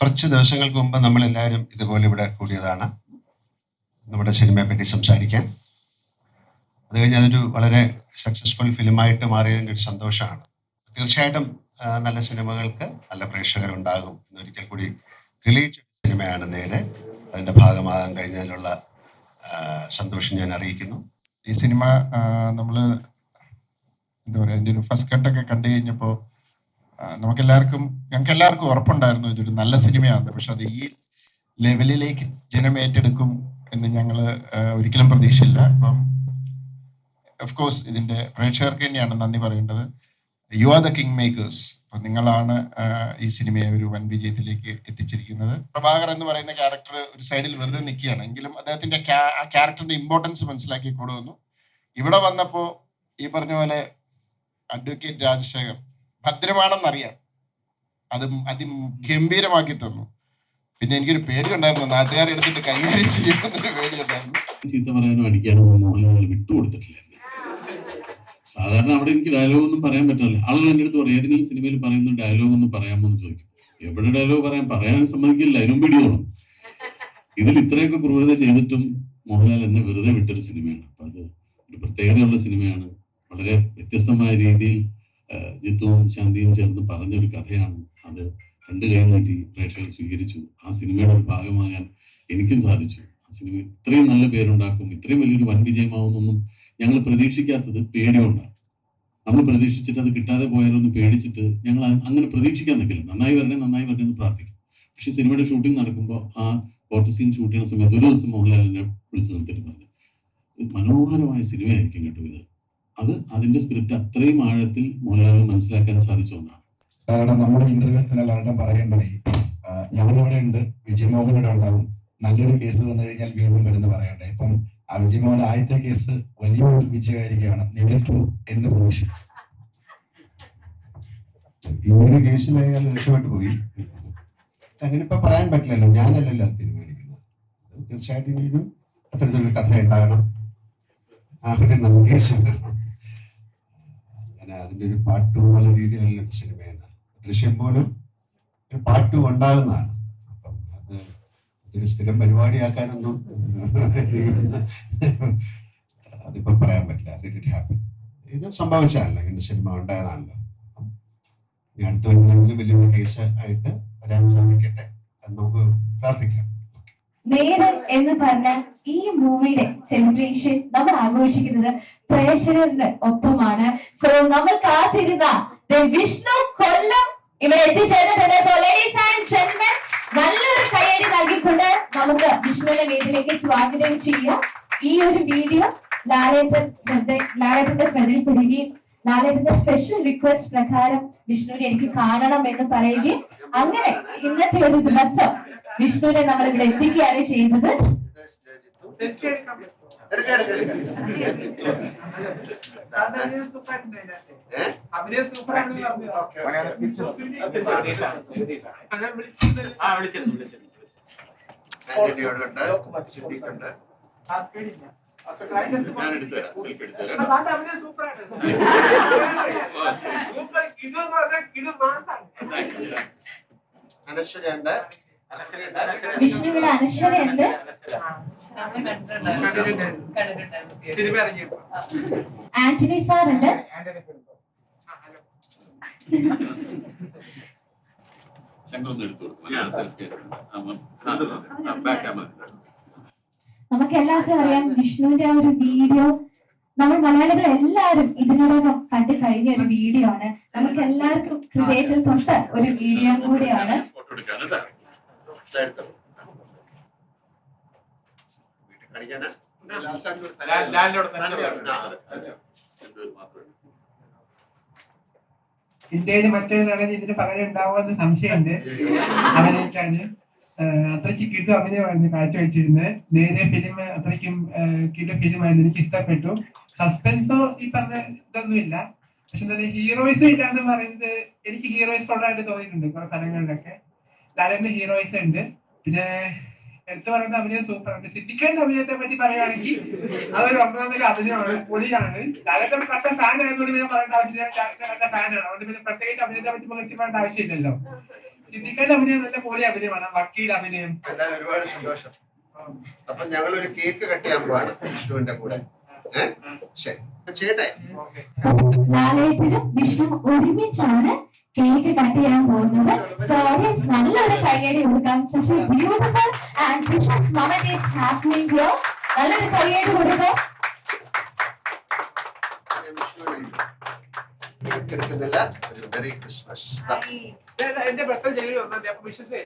കുറച്ച് ദിവസങ്ങൾക്ക് മുമ്പ് നമ്മൾ എല്ലാവരും ഇതുപോലെ ഇവിടെ കൂടിയതാണ്. നമ്മുടെ സിനിമയെ പറ്റി സംസാരിക്കാൻ. അത് കഴിഞ്ഞ് അതൊരു വളരെ സക്സസ്ഫുൾ ഫിലിമായിട്ട് മാറിയതിന്റെ ഒരു സന്തോഷമാണ്. തീർച്ചയായിട്ടും നല്ല സിനിമകൾക്ക് നല്ല പ്രേക്ഷകരുണ്ടാകും എന്നൊരിക്കൽ കൂടി തെളിയിച്ച സിനിമയാണ് നേരെ. അതിന്റെ ഭാഗമാകാൻ കഴിഞ്ഞതിലുള്ള സന്തോഷം ഞാൻ അറിയിക്കുന്നു. ഈ സിനിമ നമ്മൾ എന്താ പറയുക ഫസ്റ്റ് കട്ടൊക്കെ കണ്ടു കഴിഞ്ഞപ്പോൾ നമുക്ക് എല്ലാവർക്കും ഞങ്ങൾക്ക് എല്ലാവർക്കും ഉറപ്പുണ്ടായിരുന്നു ഇതൊരു നല്ല സിനിമയാണ് പക്ഷെ അത് ഈ ലെവലിലേക്ക് ജനം ഏറ്റെടുക്കും എന്ന് ഞങ്ങൾ ഒരിക്കലും പ്രതീക്ഷയില്ല അപ്പം ഓഫ് കോഴ്സ് ഇതിന്റെ പ്രേക്ഷകർക്ക് തന്നെയാണ് നന്ദി പറയേണ്ടത്. You are the king makers അപ്പൊ നിങ്ങളാണ് ഈ സിനിമയെ ഒരു വൻ വിജയത്തിലേക്ക് എത്തിച്ചിരിക്കുന്നത്. പ്രഭാകർ എന്ന് പറയുന്ന ക്യാരക്ടർ ഒരു സൈഡിൽ വെറുതെ നിൽക്കുകയാണ്. എങ്കിലും അദ്ദേഹത്തിന്റെ ക്യാരക്ടറിന്റെ ഇമ്പോർട്ടൻസ് മനസ്സിലാക്കി കൊടുക്കുന്നു ഇവിടെ വന്നപ്പോ ഈ പറഞ്ഞ പോലെ അഡ്വക്കേറ്റ് രാജശേഖർ ഭദ്രമാണെന്നറിയാം. അത് അതിഗംഭീരമാക്കി തന്നു. പിന്നെ എനിക്കൊരു പേടി ഉണ്ടായിരുന്നു നാട്ടുകാരെ എടുത്തിട്ട് കൈകാര്യം ചെയ്യുന്നൊരു പേടിയുണ്ടായിരുന്നു. സാധാരണ അവിടെ എനിക്ക് ഡയലോഗ് ഒന്നും പറയാൻ പറ്റില്ല. ആളുകൾ എന്റെ അടുത്ത് പറയും ഏതെങ്കിലും സിനിമയിൽ പറയുന്ന ഡയലോഗ് ഒന്നും പറയാമോ എന്ന് ചോദിക്കും. എവിടെ ഡയലോഗ് പറയാൻ പറയാൻ സമ്മതിക്കില്ല. അതിനും പിടിയോണം ഇതിൽ ഇത്രയൊക്കെ ക്രൂരത ചെയ്തിട്ടും മോഹൻലാൽ എന്നെ വെറുതെ വിട്ടൊരു സിനിമയാണ്. അപ്പൊ അത് ഒരു പ്രത്യേകതയുള്ള സിനിമയാണ്. വളരെ വ്യത്യസ്തമായ രീതിയിൽ ആ, ജിത്തുവും ശാന്തിയും ചേർന്ന് പറഞ്ഞൊരു കഥയാണ് അത്. രണ്ട് കൈ നീട്ടി പ്രേക്ഷകർ സ്വീകരിച്ചു. ആ സിനിമയുടെ ഒരു ഭാഗമാകാൻ എനിക്കും സാധിച്ചു. ആ സിനിമ ഇത്രയും നല്ല പേരുണ്ടാക്കും ഇത്രയും വലിയൊരു വൻ വിജയമാവുന്നൊന്നും ഞങ്ങൾ പ്രതീക്ഷിക്കാത്തത് പേടികൊണ്ടാണ്. നമ്മൾ പ്രതീക്ഷിച്ചിട്ട് അത് കിട്ടാതെ പോയാലൊന്ന് പേടിച്ചിട്ട് ഞങ്ങൾ അങ്ങനെ പ്രതീക്ഷിക്കാൻ നിൽക്കില്ല. നന്നായി വരണേ നന്നായി വരണേ എന്ന് പ്രാർത്ഥിക്കും. പക്ഷെ സിനിമയുടെ ഷൂട്ടിംഗ് നടക്കുമ്പോൾ ആ കോർട്ട് സീൻ ഷൂട്ട് ചെയ്യുന്ന സമയത്ത് ഒരു ദിവസം മോഹൻലാലിനെ വിളിച്ചു നിർത്തിയിട്ട് പറഞ്ഞു. "ഇത് മനോഹരമായ സിനിമയായിരിക്കും കേട്ടോ ഇത്. അത് അതിന്റെ സ്ക്രിപ്റ്റ് അത്രയും ആഴത്തിൽ മോഹൻലാലിന് മനസ്സിലാക്കാൻ സാധിച്ചുകൊണ്ടാണ് കാരണം നമ്മുടെ ഇന്റർവ്യൂ തന്നെ എല്ലാവരുടെ പറയേണ്ടത് ഞങ്ങളിവിടെ ഉണ്ട് വിജയമോഹൻ ഇവിടെ ഉണ്ടാവും. നല്ലൊരു കേസ് വന്നു കഴിഞ്ഞാൽ വീണ്ടും വരുന്ന പറയണ്ടേ. ഇപ്പം ആ വിജയമോഹൻ ആദ്യത്തെ കേസ് വലിയൊരു വിജയമായിരിക്കുകയാണ് നേരിട്ടു എന്ന് പ്രതീക്ഷിക്കും ഈ ഒരു കേസിൽ അയാൾ രക്ഷപ്പെട്ടു പോയി. അങ്ങനെ ഇപ്പൊ പറയാൻ പറ്റില്ലല്ലോ. ഞാനല്ലല്ലോ അത് തീരുമാനിക്കുന്നത് തീർച്ചയായിട്ടും ഇനി ഒരു അത്തരത്തിലൊരു കഥ ഉണ്ടാകണം. ആ ഒരു നല്ല കേസ് അതിന്റെ ഒരു പാട്ട് എന്നുള്ള രീതിയിലല്ല സിനിമയെന്ന് ദൃശ്യം പോലും ഒരു പാട്ട് ഉണ്ടാകുന്നതാണ് അപ്പം അത് ഇതൊരു സ്ഥിരം പരിപാടിയാക്കാനൊന്നും അതിപ്പോ പറയാൻ പറ്റില്ല. ഇറ്റ് ഹാപ്പൻ ഇത് സംഭവിച്ചതല്ല ഇങ്ങനെ സിനിമ ഉണ്ടായതാണല്ലോ. ഇനി അടുത്ത വരുന്നെങ്കിലും വലിയൊരു കേസ് ആയിട്ട് വരാൻ സാധിക്കട്ടെ അത് നമുക്ക് പ്രാർത്ഥിക്കാം. എന്ന് പറഞ്ഞ ഈ മൂവിയുടെ സെലിബ്രേഷൻ നമ്മൾ ആഘോഷിക്കുന്നത് പ്രേക്ഷകരുടെ ഒപ്പമാണ്. സോ നമ്മൾ കാത്തിരുന്ന വിഷ്ണു കൊല്ലം ഇവിടെ എത്തിച്ചേർന്നിട്ടുണ്ട്. സോ നല്ലൊരു കയ്യടി നൽകിക്കൊണ്ട് നമുക്ക് വിഷ്ണുവിന്റെ വേദിയിലേക്ക് സ്വാഗതം ചെയ്യാം. ഈ ഒരു വീഡിയോ ലാലേട്ടൻ ശ്രദ്ധ ലാലേട്ടന്റെ ശ്രദ്ധയിൽപ്പെടുകയും ലാലേട്ടന്റെ സ്പെഷ്യൽ റിക്വസ്റ്റ് പ്രകാരം വിഷ്ണുവിനെ എനിക്ക് കാണണം എന്ന് പറയുകയും അങ്ങനെ ഇന്നത്തെ ഒരു ദിവസം വിഷ്ണുവിനെ നമ്മൾ ഇവിടെ എത്തിക്കുകയാണ് ചെയ്യുന്നത്. അഭിനയ സൂപ്പറാണെന്ന് പറഞ്ഞു അങ്ങനെ വിളിച്ചിരുന്നല്ലോ. ആന്റണിയോടുണ്ട് സിദ്ദീഖുണ്ട് ആ സ്ക്രീനില്ല. ആ സ്ക്രീനില്ല. ഞാൻ എടുത്തുതരാം സെൽഫി ആ എടുത്തുതരാം സാറിന്റെ അഭിനയം സൂപ്പറാണ്. സൂപ്പർ. ഇത് പറഞ്ഞാ ഇത് മാസാണ്. അനശ്വര ഉണ്ട് അനശ്വര ഉണ്ട് വിഷ്ണുവിടെ അനശ്വരയുണ്ട്. ആന്റണി സാർ ഉണ്ട് നമുക്ക് എല്ലാവർക്കും അറിയാം വിഷ്ണുവിന്റെ ആ ഒരു വീഡിയോ. നമ്മൾ മലയാളികൾ എല്ലാവരും ഇതിനോടൊപ്പം കണ്ടു കഴിഞ്ഞ ഒരു വീഡിയോ ആണ്. നമുക്ക് എല്ലാവർക്കും ഹൃദയത്തിൽ തൊട്ട ഒരു വീഡിയോ കൂടിയാണ്. വീട്ടിൽ കാണിക്കാനാ? ഇന്ത്യയിൽ മറ്റൊരു നടൻ ഇതിന് പകരം ഉണ്ടാവുമെന്ന് സംശയമുണ്ട്. അഭിനയിക്കാന് അത്രയ്ക്ക് കിടു അഭിനയമായിരുന്നു കാഴ്ചവെച്ചിരുന്നത്. നേരെ ഫിലിം അത്രയ്ക്കും കിടു ഫിലിമായിരുന്നു എനിക്ക് ഇഷ്ടപ്പെട്ടു. സസ്പെൻസോ ഈ പറഞ്ഞ ഇതൊന്നുമില്ല. പക്ഷെ എന്താ ഹീറോയിസം ഇല്ല എന്ന് പറയുന്നത് എനിക്ക് ഹീറോയിസ് ഉള്ളതായിട്ട് തോന്നിയിട്ടുണ്ട് കുറെ സ്ഥലങ്ങളിലൊക്കെ. ലാലേന്റെ ഹീറോയിസ് ഉണ്ട്. പിന്നെ എടുത്തു പറയുന്ന അഭിനയം സൂപ്പറാണ് സിദ്ദിഖിന്റെ അഭിനയത്തെ പറ്റി പറയുകയാണെങ്കിൽ അതൊരു ഒന്നാമത്തെ അഭിനയമാണ് പൊളിയാണ് ഡയറക്ടർ കട്ട ഫാൻ ആയതുകൊണ്ട് പിന്നെ പറയേണ്ട ആവശ്യമില്ല. ഡയറക്ടർ കട്ട ഫാനാണ് അതുകൊണ്ട് പിന്നെ പ്രത്യേകിച്ച് അഭിനയത്തെ പറ്റി പകർത്തി പറയേണ്ട ആവശ്യമില്ലല്ലോ. സിദ്ദിഖിന്റെ അഭിനയം നല്ല പൊളി അഭിനയമാണ്. വക്കീൽ അഭിനയം. എന്തായാലും ഒരുപാട് സന്തോഷം. അപ്പൊ ഞങ്ങൾ ഒരു കേക്ക് കട്ട് ചെയ്യാൻ പോവാണ് വിഷ്ണുവിന്റെ കൂടെ. ഏഹ് ശരി. ചെയ്യട്ടെ? ഓക്കെ വിഷ്ണു ഒരുമിച്ചാണ് കേക്ക് കട്ട് ചെയ്യാൻ പോകുന്നത്. സോ ഓഡിയൻസ് നല്ലൊരു കയ്യടി കൊടുക്കാം such beautiful and Christmas moment is happening here നല്ലൊരു കയ്യടി കൊടുക്കാം ക്രിസ്മസ് എന്റെ ബർത്ത്ഡേ ജനുവരി ഒന്നാം തീയതി അപ്പൊ വിശ്വസിച്ചു